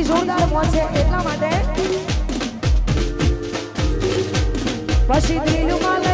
આવી જોરદાર છે એટલા માટે. પછી દિલમાં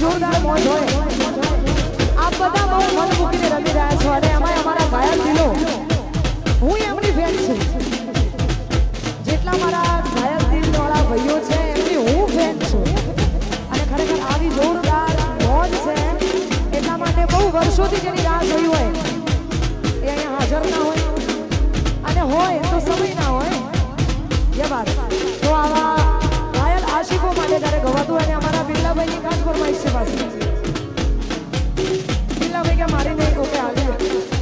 જોરદાર મોજ હોય. આપ બધા બહુ મન મૂકીને રમી રહ્યા છો અને એમાં અમારા ગાયક દિલો હું એમની ફેન છું. જેટલા મારા ઘાયલ દિલવાળા ભાઈઓ છે, એમની હું ફેન છું. અને ખરેખર આવી જોરદાર મોજ છે એટલા માટે બહુ વર્ષોથી જેની રાહ જોઈ હોય, એ અહીંયા હાજર ના હોય. અને હોય તો સમય ના હોય. એ વાત. તો આવા આશિકો માટે તારે ગવાતું અને અમારા બિરલાભાઈની ખાસ ફરમાઈશ છે પાછી બિરલાભાઈ કે મારી નહીં કોકે આવી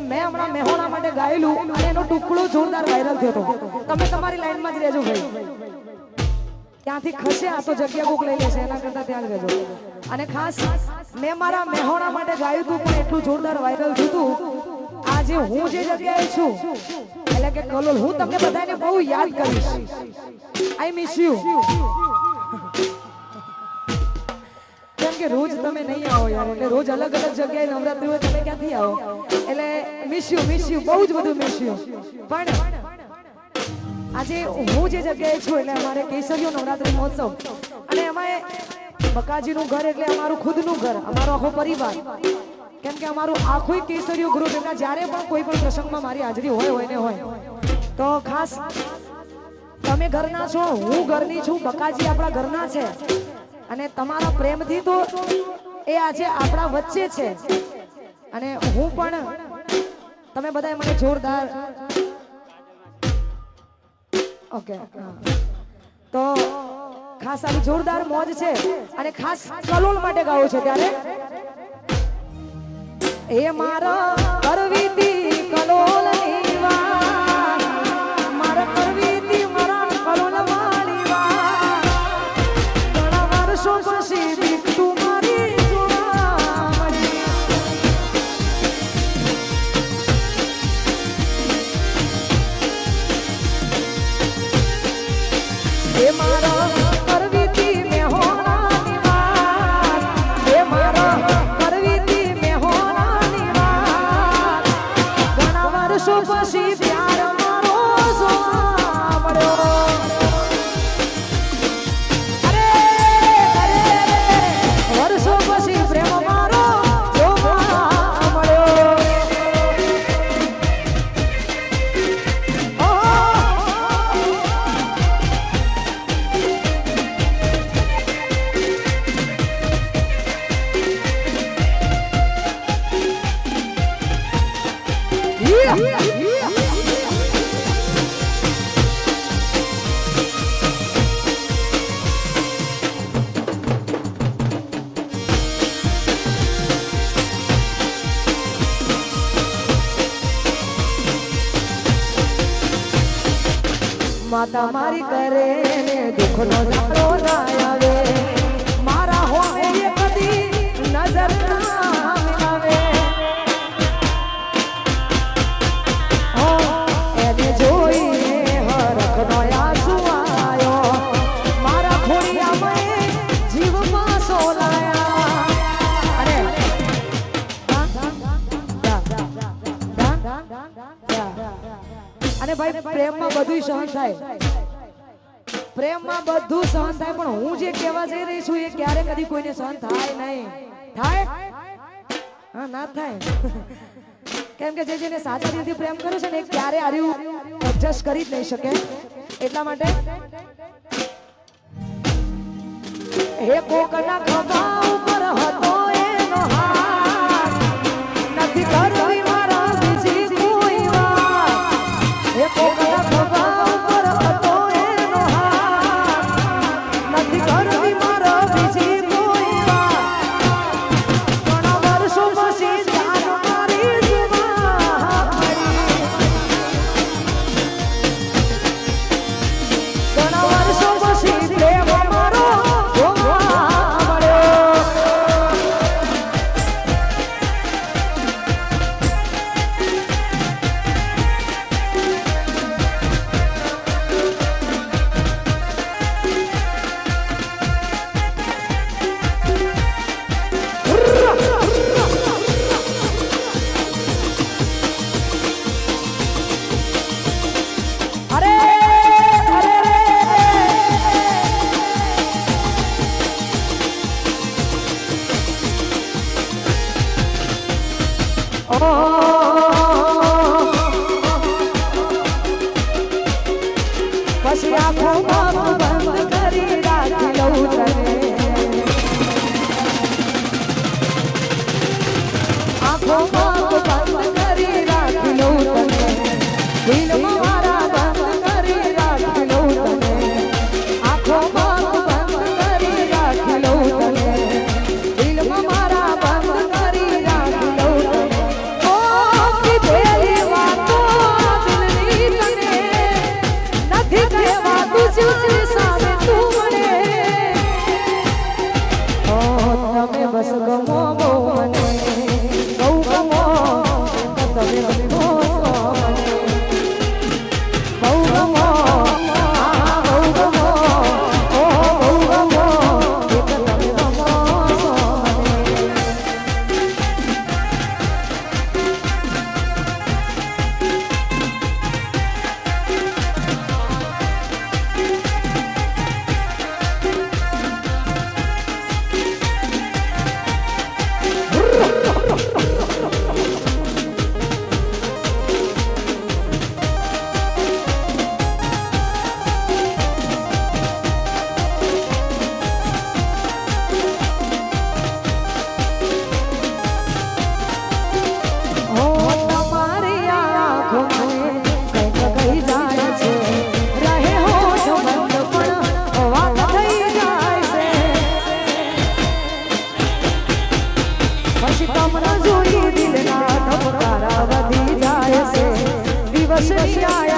મેં હમણાં મેહોણા માટે ગાયેલું અને એનો ટુકડો જોરદાર વાયરલ થયો હતો. તમે તમારી લાઈનમાં જ રહેજો ભાઈ. ત્યાંથી ખસે આ તો જગ્યા બુક લઈ લેશે, એના કરતા ત્યાં જ રહેજો. અને ખાસ, મેં મારા મેહોણા માટે ગાયું હતું, પણ એટલું જોરદાર વાયરલ થયું હતું. આજે હું જે જગ્યાએ છું, એટલે કે કલોલ, હું તમને બધાને બહુ યાદ કરીશ. આઈ મિસ યુ કેમ કે રોજ તમે નહીં આવો યાર, એટલે રોજ અલગ અલગ જગ્યાએ નવરાત્રી હોય તમે ક્યાંથી આવો? એટલે મિસ યુ મિસ યુ બહુ જ બધું મિસ યુ પણ આજે હું જે જગ્યાએ છું એટલે અમારે કેસરીઓ નવરાત્રી મહોત્સવ. અને અમારે બકાજીનું ઘર એટલે અમારું ખુદનું ઘર, અમારો આખો પરિવાર. કેમ કે અમારું આખું કેસરીઓ ગ્રુપ એટલે જ્યારે પણ કોઈ પણ પ્રસંગમાં મારી હાજરી હોય હોય ને હોય. તો ખાસ તમે ઘરના છો, હું ઘરની છું, બકાજી આપણા ઘરના છે. અને તમારા પ્રેમથી તો એ આજે આપણા વચ્ચે છે અને હું પણ તમે બધાએ મને જોરદાર ઓકે. તો ખાસ આવી જોરદાર મોજ છે અને ખાસ કલોલ માટે ગાવું છે ત્યારે એ મારા કરવીતી એ મારા માતા મારી કરે ને દુઃખનો ના આવે. મારા હોમે કદી નજર અને ભાઈ, પ્રેમમાં બધું સહન થાય. પ્રેમમાં બધું સહન થાય, પણ હું જે કહેવા જઈ રહી છું એ ક્યારે કદી કોઈને સહન થાય નહીં. થાય? હા, ના થાય. કેમ કે જે જેને સાચા રીતે પ્રેમ કરે છે ને, એ ક્યારે આર્યું એડજસ્ટ કરી જ નહીં શકે. એટલા માટે, હે કોકના ખભા yeah, yeah.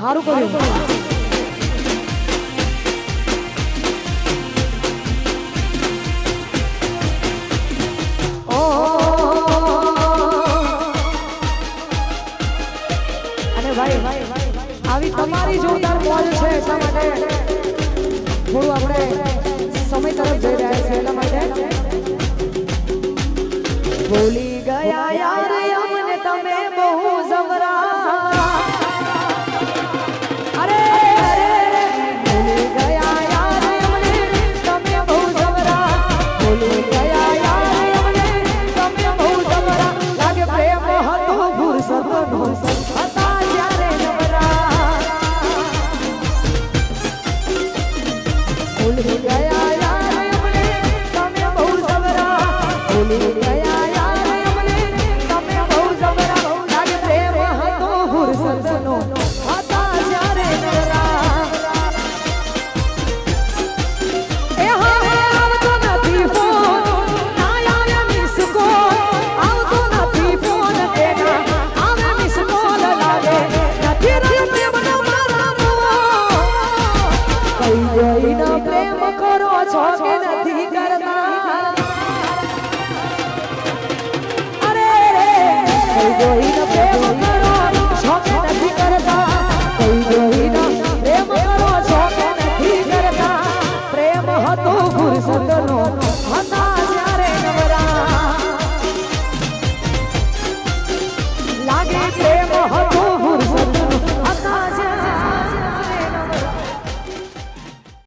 સારું કર્યું.